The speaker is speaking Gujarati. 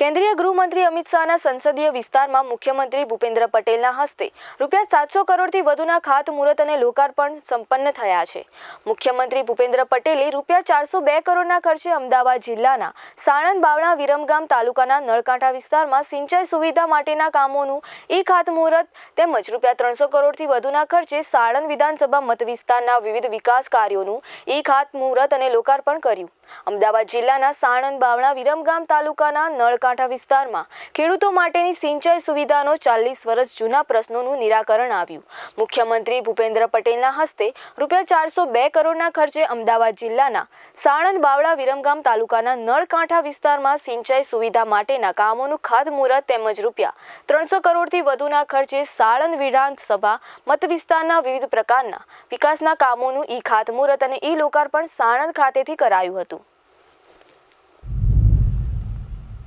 કેન્દ્રીય ગૃહમંત્રી અમિત શાહના સંસદીય વિસ્તારમાં મુખ્યમંત્રી ભૂપેન્દ્ર પટેલના હસ્તે રૂપિયા સાતસો કરોડથી વધુના ખાતમુહૂર્ત અને લોકાર્પણ સંપન્ન થયા છે. મુખ્યમંત્રી ભૂપેન્દ્ર પટેલે રૂપિયા ચારસો બે કરોડના ખર્ચે અમદાવાદ જિલ્લાના સાણંદ બાવળા વિરમગામ તાલુકાના નળકાંઠા વિસ્તારમાં સિંચાઈ સુવિધા માટેના કામોનું ઈ ખાતમુહૂર્ત તેમજ રૂપિયા ત્રણસો કરોડથી વધુના ખર્ચે સાણંદ વિધાનસભા મત વિસ્તારના વિવિધ વિકાસ કાર્યોનું ઈ ખાતમુહૂર્ત અને લોકાર્પણ કર્યું. અમદાવાદ જિલ્લાના સાણંદ બાવળા વિરમગામ તાલુકાના નળકાંઠા વિસ્તારમાં ખેડૂતો માટેની સિંચાઈ સુવિધાનો ચાલીસ વર્ષ જૂના પ્રશ્નોનું નિરાકરણ આવ્યું. મુખ્યમંત્રી ભૂપેન્દ્ર પટેલના હસ્તે રૂપિયા ચારસો બે કરોડના ખર્ચે અમદાવાદ જિલ્લાના સાણંદ બાવળા વિરમગામ તાલુકાના નળકાંઠા વિસ્તારમાં સિંચાઈ સુવિધા માટેના કામોનું ખાતમુહૂર્ત તેમજ રૂપિયા ત્રણસો કરોડથી વધુના ખર્ચે સાણંદ વિધાનસભા મત વિસ્તારના વિવિધ પ્રકારના વિકાસના કામોનું ઈ ખાતમુહૂર્ત અને ઈ લોકાર્પણ સાણંદ ખાતેથી કરાયું હતું.